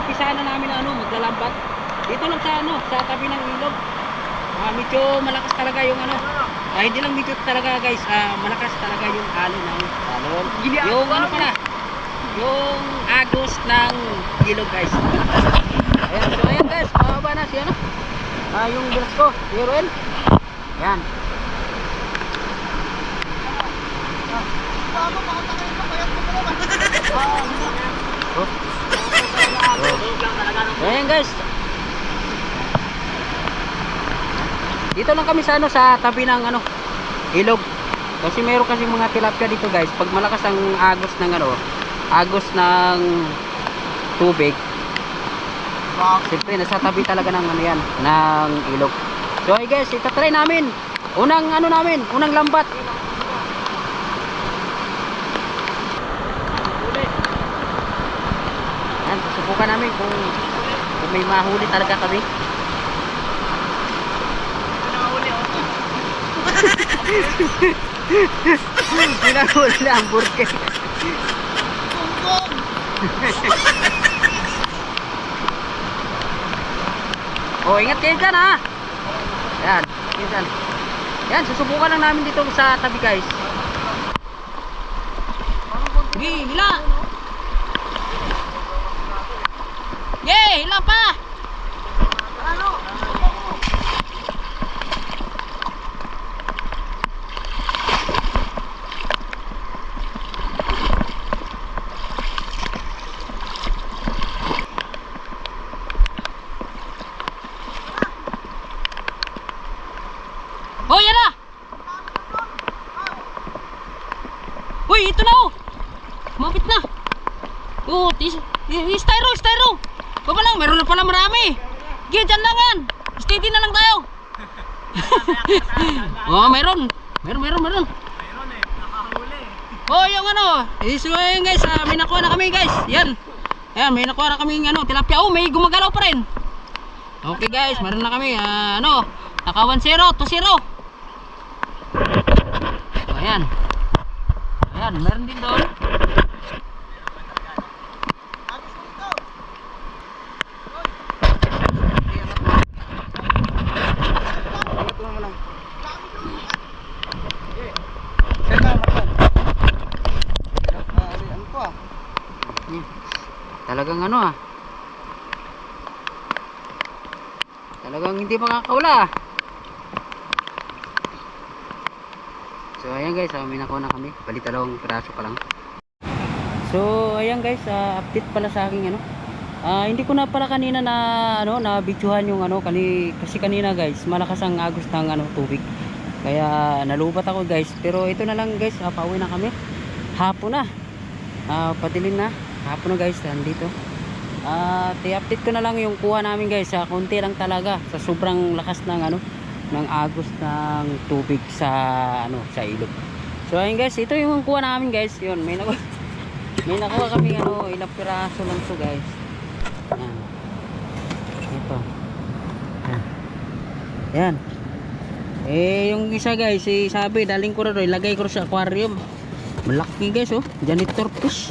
umpisa na namin ano, maglalambat. Dito lang sa ano, sa tabi ng ilog. Ah, medyo malakas talaga yung ano. Ah, hindi lang medyo talaga guys, ah, malakas talaga yung alon ng alon. Yung ano pala, yung agos ng ilog guys. Ayan, so ayan guys, pababa na si ano. Ah, yung bilas ko, Ruel. Ayan. Oh. Oh. Ayan guys. Dito lang kami sa ano sa tabi ng ano ilog. Kasi meron kasi mga tilapia dito guys. Pag malakas ang agos ng ano, agos ng tubig. Siyempre nasa tabi talaga ng ano yan, ng ilog. So ay guys, itatry namin. Unang ano namin, unang lambat. Yan, susubukan namin kung may mahuli talaga kami. Pinahuli na ang burger. oh, ingat kayo dyan ha. Yan, dyan. Yan, susubukan lang namin dito sa tabi guys. Sige, hila! Yay, hila pa! Oh, yan na! Uy, ito na oh! Mapit na! Oh, tis, styro, styro! Baba lang, meron na pala marami! Sige, dyan lang yan! Steady na lang tayo! oh, meron! Meron, meron, meron! Oh, yung ano, iso yun guys, ah, may nakuha na kami guys, yan. Ayan, may nakuha na kami ano, tilapia. Oh, may gumagalaw pa rin. Okay guys, meron na kami, ah, ano, naka 1-0, 2-0. Oh, ayan. Ayan, meron din doon. Talagang ano ah. Talagang hindi makakaula ah. So ayan guys, uh, may na kami. Bali dalawang piraso pa lang. So ayan guys, ah, update pala sa akin ano. Ah, hindi ko na pala kanina na ano na videohan yung ano kani kasi kanina guys, malakas ang agos ng ano tubig. Kaya nalubat ako guys, pero ito na lang guys, ah, pauwi na kami. Hapon na. Ah, padilim na. Hapon na guys, nandito. Ah, i-update ko na lang yung kuha namin guys, sa konti lang talaga sa sobrang lakas ng ano ng agos ng tubig sa ano sa ilog. So ayun guys, ito yung kuha namin guys. Yun, may nakuha may nakuha kami ano, ilang piraso lang to guys. Yan. Ito. Yan. Yan. Eh, yung isa guys, eh, sabi, daling ko rin, ilagay ko sa aquarium. Malaki guys, oh. Janitor fish.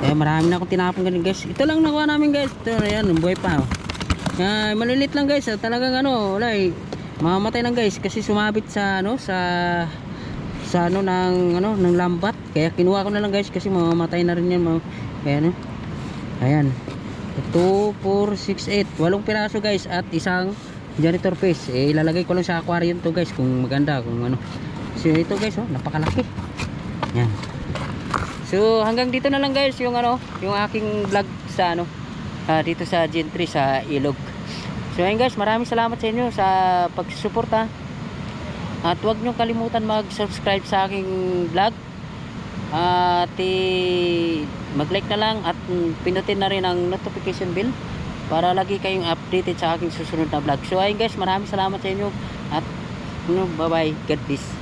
Eh, marami na akong tinapon ganun guys. Ito lang nakuha namin guys. Ito, ayan, buhay pa, oh. Ah, malilit lang guys, ah. talagang ano, wala eh. Mamamatay lang guys kasi sumabit sa ano, sa sa ano ng ano ng lambat kaya kinuha ko na lang guys kasi mamamatay na rin yan mga kaya ano ayan 2, 4, 6, 8 walong piraso guys at isang janitor fish eh ilalagay ko lang sa aquarium to guys kung maganda kung ano so ito guys oh napakalaki yan so hanggang dito na lang guys yung ano yung aking vlog sa ano ah, dito sa Gentry sa Ilog so ayun guys maraming salamat sa inyo sa pagsusuporta at huwag nyo kalimutan mag-subscribe sa aking vlog. At eh, mag-like na lang at pinutin na rin ang notification bell para lagi kayong updated sa aking susunod na vlog. So ayun guys, maraming salamat sa inyo at bye bye. God bless.